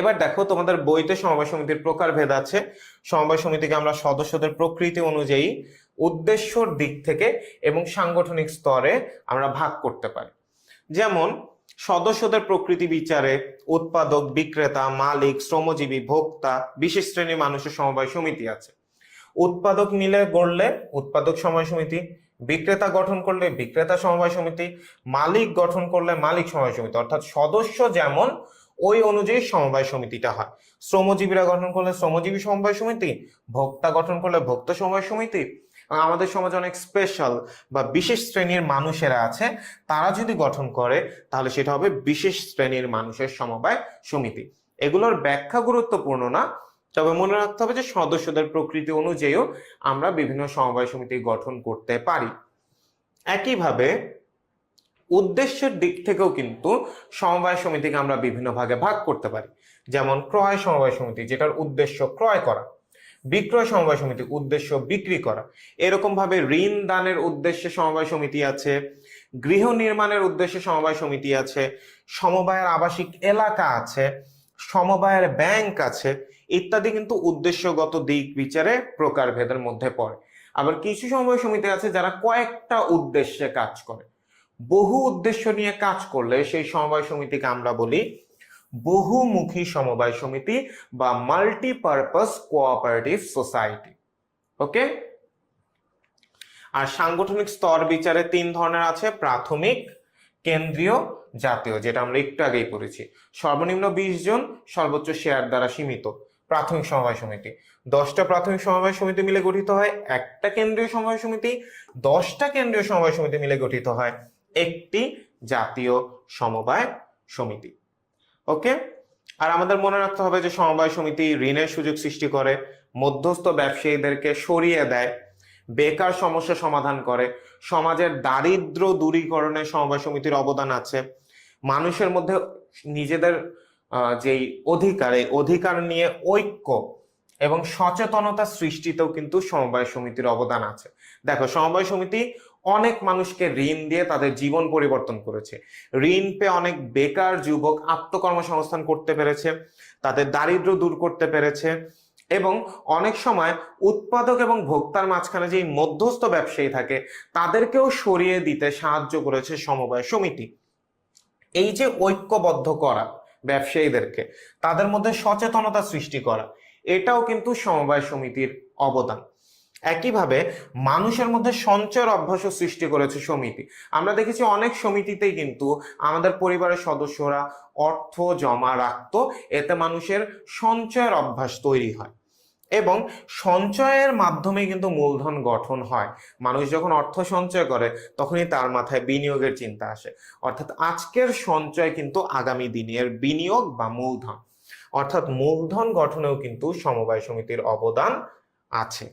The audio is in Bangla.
এবার দেখো তোমাদের বইতে সমবায় সমিতির প্রকারভেদ আছে। সমবায় সমিতিকে আমরা সদস্যদের প্রকৃতি অনুযায়ী উদ্দেশ্যর দিক থেকে এবং সাংগঠনিক স্তরে আমরা ভাগ করতে পারি। যেমন, সদস্যদের প্রকৃতি বিচারে উৎপাদক, বিক্রেতা, মালিক, শ্রমজীবী, ভোক্তা, বিশেষ শ্রেণির মানুষের সমবায় সমিতি আছে। উৎপাদক মিলে গড়লে উৎপাদক সমবায় সমিতি, বিক্রেতা গঠন করলে বিক্রেতা সমবায় সমিতি, মালিক গঠন করলে মালিক সমবায় সমিতি। অর্থাৎ সদস্য যেমন ওই অনুযায়ী সমবায় সমিতিটা হয়। শ্রমজীবীরা গঠন করলে শ্রমজীবী সমবায় সমিতি, ভোক্তা গঠন করলে ভোক্তা সমবায় সমিতি আমাদের সমাজে অনেক স্পেশাল বা বিশেষ শ্রেণির মানুষেরা আছে, তারা যদি গঠন করে, তাহলে সেটা হবে বিশেষ শ্রেণির মানুষের সমবায় সমিতি। এগুলোর ব্যাখ্যা গুরুত্বপূর্ণ না, তবে মনে রাখতে হবে যে সদস্যদের প্রকৃতি অনুযায়ীও আমরা বিভিন্ন সমবায় সমিতি গঠন করতে পারি। একইভাবে উদ্দেশ্যের দিক থেকেও কিন্তু সমবায় সমিতিকে আমরা বিভিন্ন ভাগে ভাগ করতে পারি। যেমন ক্রয় সমবায় সমিতি, যেটার উদ্দেশ্য ক্রয় করা। বিক্রয় সমবায় সমিতি, উদ্দেশ্য বিক্রি করা। এরকম ভাবে ঋণ দানের উদ্দেশ্যে সমবায় সমিতি আছে, গৃহ নির্মাণের উদ্দেশ্যে সমবায় সমিতি আছে, সমবায়ের আবাসিক এলাকা আছে, সমবায়ের ব্যাংক আছে, ইত্যাদি কিন্তু উদ্দেশ্যগত দিক বিচারে প্রকারভেদের মধ্যে পড়ে। আবার কিছু সমবায় সমিতি আছে যারা কয়েকটা উদ্দেশ্যে কাজ করে। বহু উদ্দেশ্য নিয়ে কাজ করলে সেই সমবায় সমিতিকে আমরা বলি বহুমুখী সমবায় সমিতি বা মাল্টিপারপাস কোঅপারেটিভ সোসাইটি ওকে আর সাংগঠনিক স্তর বিচারে তিন ধরনের আছে, প্রাথমিক, কেন্দ্রীয়, জাতীয়, যেটা আমরা একটু আগেই পড়েছি। সর্বনিম্ন বিশ জন, সর্বোচ্চ শেয়ার দ্বারা সীমিত, প্রাথমিক সমবায় সমিতি। দশটা প্রাথমিক সমবায় সমিতি মিলে গঠিত হয়, একটা কেন্দ্রীয় সমবায় সমিতি। দশটা কেন্দ্রীয় সমবায় সমিতি মিলে গঠিত হয় একটি জাতীয় সমবায় সমিতি। ওকে? আর আমাদের মনে রাখতে হবে যে সমবায় সমিতি ঋণের সুযোগ সৃষ্টি করে, মধ্যস্থ ব্যবসায়ীদেরকে সরিয়ে দেয়, বেকার সমস্যা সমাধান করে, সমাজের দারিদ্র দূরীকরণে সমবায় সমিতির অবদান আছে। মানুষের মধ্যে নিজেদের যেই অধিকার, এই অধিকার নিয়ে ঐক্য এবং সচেতনতা সৃষ্টিতেও কিন্তু সমবায় সমিতির অবদান আছে। দেখো, সমবায় সমিতি অনেক মানুষকে ঋণ দিয়ে তাদের জীবন পরিবর্তন করেছে। ঋণ পেয়ে অনেক বেকার যুবক আত্মকর্মসংস্থান করতে পেরেছে, তাদের দারিদ্র দূর করতে পেরেছে এবং অনেক সময় উৎপাদক এবং ভোক্তার মাঝখানে যে মধ্যস্থ ব্যবসায়ী থাকে, তাদেরকেও সরিয়ে দিতে সাহায্য করেছে সমবায় সমিতি। এই যে ঐক্যবদ্ধ করা ব্যবসায়ীদেরকে, তাদের মধ্যে সচেতনতা সৃষ্টি করা এটাও কিন্তু সমবায় সমিতির অবদান। একইভাবে মানুষের মধ্যে সঞ্চয়ের অভ্যাসও সৃষ্টি করেছে সমিতি। আমরা দেখেছি অনেক সমিতিতেই কিন্তু আমাদের পরিবারের সদস্যরা অর্থ জমা রাখত, এতে মানুষের সঞ্চয়ের অভ্যাস তৈরি হয়। এবং সঞ্চয়ের মাধ্যমে কিন্তু মূলধন গঠন হয়। মানুষ যখন অর্থ সঞ্চয় করে, তখনই তার মাথায় বিনিয়োগের চিন্তা আসে। অর্থাৎ আজকের সঞ্চয় কিন্তু আগামী দিনের বিনিয়োগ বা মূলধন। অর্থাৎ মূলধন গঠনেও কিন্তু সমবায় সমিতির অবদান আছে।